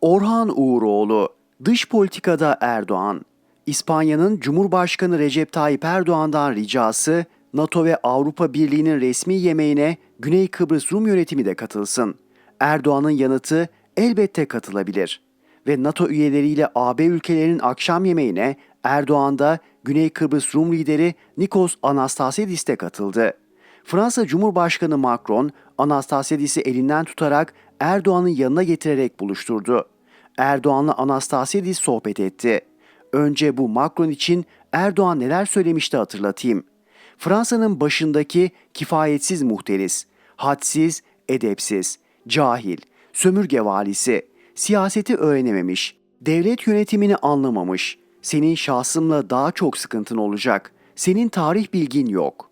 Orhan Uğuroğlu, dış politikada Erdoğan. İspanya'nın Cumhurbaşkanı Recep Tayyip Erdoğan'dan ricası NATO ve Avrupa Birliği'nin resmi yemeğine Güney Kıbrıs Rum yönetimi de katılsın. Erdoğan'ın yanıtı elbette katılabilir. Ve NATO üyeleriyle AB ülkelerinin akşam yemeğine Erdoğan da Güney Kıbrıs Rum lideri Nikos Anastasidis de katıldı. Fransa Cumhurbaşkanı Macron, Anastasidis'i elinden tutarak Erdoğan'ın yanına getirerek buluşturdu. Erdoğan'la Anastasidis sohbet etti. Önce bu Macron için Erdoğan neler söylemişti hatırlatayım. Fransa'nın başındaki kifayetsiz muhteris, hadsiz, edepsiz, cahil, sömürge valisi, siyaseti öğrenememiş, devlet yönetimini anlamamış, senin şahsımla daha çok sıkıntın olacak, senin tarih bilgin yok.''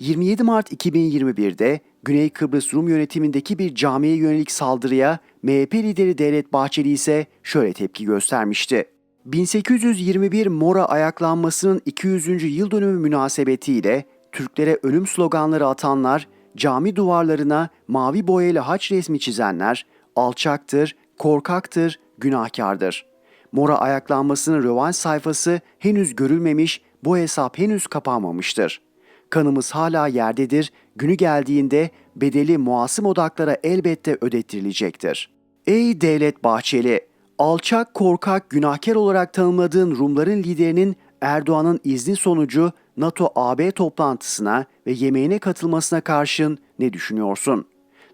27 Mart 2021'de Güney Kıbrıs Rum yönetimindeki bir camiye yönelik saldırıya MHP lideri Devlet Bahçeli ise şöyle tepki göstermişti. 1821 Mora ayaklanmasının 200. yıl dönümü münasebetiyle Türklere ölüm sloganları atanlar, cami duvarlarına mavi boyayla haç resmi çizenler alçaktır, korkaktır, günahkardır. Mora ayaklanmasının rövanş sayfası henüz görülmemiş, bu hesap henüz kapanmamıştır.'' Kanımız hala yerdedir, günü geldiğinde bedeli muasım odaklara elbette ödettirilecektir. Ey Devlet Bahçeli! Alçak, korkak, günahkar olarak tanımladığın Rumların liderinin Erdoğan'ın izni sonucu NATO-AB toplantısına ve yemeğine katılmasına karşın ne düşünüyorsun?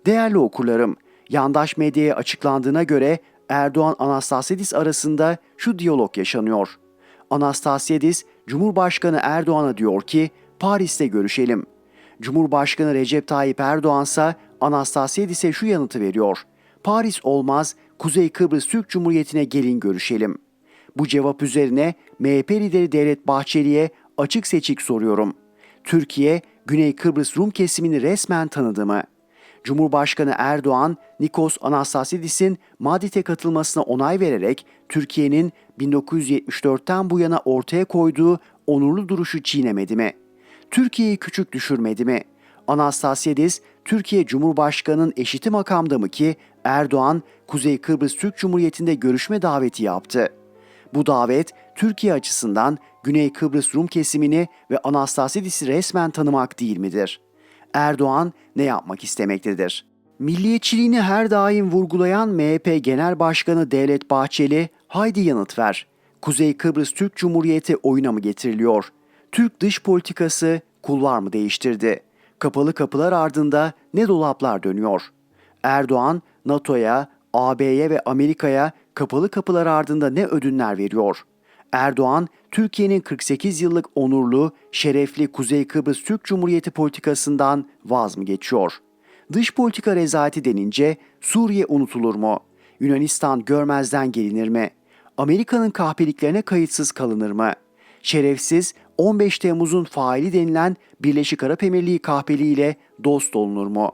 Değerli okurlarım, yandaş medyaya açıklandığına göre Erdoğan Anastasidis arasında şu diyalog yaşanıyor. Anastasidis, Cumhurbaşkanı Erdoğan'a diyor ki, Paris'te görüşelim. Cumhurbaşkanı Recep Tayyip Erdoğan ise Anastasidis'e şu yanıtı veriyor. Paris olmaz, Kuzey Kıbrıs Türk Cumhuriyeti'ne gelin görüşelim. Bu cevap üzerine MHP lideri Devlet Bahçeli'ye açık seçik soruyorum. Türkiye, Güney Kıbrıs Rum kesimini resmen tanıdı mı? Cumhurbaşkanı Erdoğan, Nikos Anastasidis'in Madrid'e katılmasına onay vererek Türkiye'nin 1974'ten bu yana ortaya koyduğu onurlu duruşu çiğnemedi mi?'' Türkiye'yi küçük düşürmedi mi? Anastasyadis, Türkiye Cumhurbaşkanı'nın eşiti makamda mı ki Erdoğan, Kuzey Kıbrıs Türk Cumhuriyeti'nde görüşme daveti yaptı. Bu davet Türkiye açısından Güney Kıbrıs Rum kesimini ve Anastasidis'i resmen tanımak değil midir? Erdoğan ne yapmak istemektedir? Milliyetçiliğini her daim vurgulayan MHP Genel Başkanı Devlet Bahçeli, haydi yanıt ver. Kuzey Kıbrıs Türk Cumhuriyeti oyuna mı getiriliyor? Türk dış politikası kulvar mı değiştirdi? Kapalı kapılar ardında ne dolaplar dönüyor? Erdoğan, NATO'ya, AB'ye ve Amerika'ya kapalı kapılar ardında ne ödünler veriyor? Erdoğan, Türkiye'nin 48 yıllık onurlu, şerefli Kuzey Kıbrıs Türk Cumhuriyeti politikasından vaz mı geçiyor? Dış politika rezaleti denince Suriye unutulur mu? Yunanistan görmezden gelinir mi? Amerika'nın kahpeliklerine kayıtsız kalınır mı? Şerefsiz 15 Temmuz'un faili denilen Birleşik Arap Emirliği kahpeliğiyle dost olunur mu?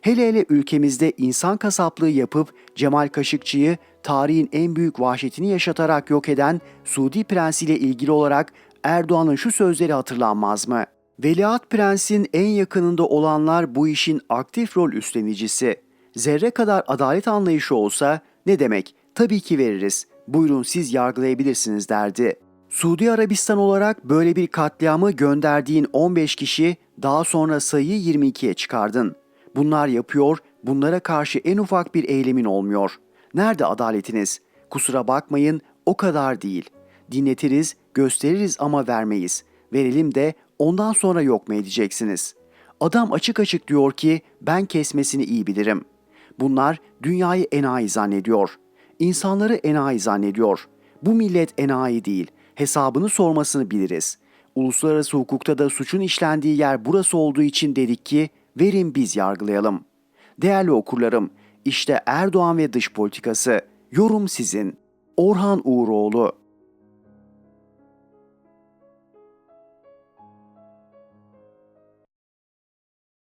Hele hele ülkemizde insan kasaplığı yapıp Cemal Kaşıkçı'yı tarihin en büyük vahşetini yaşatarak yok eden Suudi Prensi ile ilgili olarak Erdoğan'ın şu sözleri hatırlanmaz mı? Veliaht Prens'in en yakınında olanlar bu işin aktif rol üstlenicisi. Zerre kadar adalet anlayışı olsa ne demek? Tabii ki veririz. Buyurun siz yargılayabilirsiniz derdi. Suudi Arabistan olarak böyle bir katliamı gönderdiğin 15 kişi daha sonra sayıyı 22'ye çıkardın. Bunlar yapıyor, bunlara karşı en ufak bir eylemin olmuyor. Nerede adaletiniz? Kusura bakmayın, o kadar değil. Dinletiriz, gösteririz ama vermeyiz. Verelim de ondan sonra yok mu edeceksiniz? Adam açık açık diyor ki ben kesmesini iyi bilirim. Bunlar dünyayı enayi zannediyor. İnsanları enayi zannediyor. Bu millet enayi değil hesabını sormasını biliriz. Uluslararası hukukta da suçun işlendiği yer burası olduğu için dedik ki verin biz yargılayalım. Değerli okurlarım, işte Erdoğan ve dış politikası. Yorum sizin. Orhan Uğuroğlu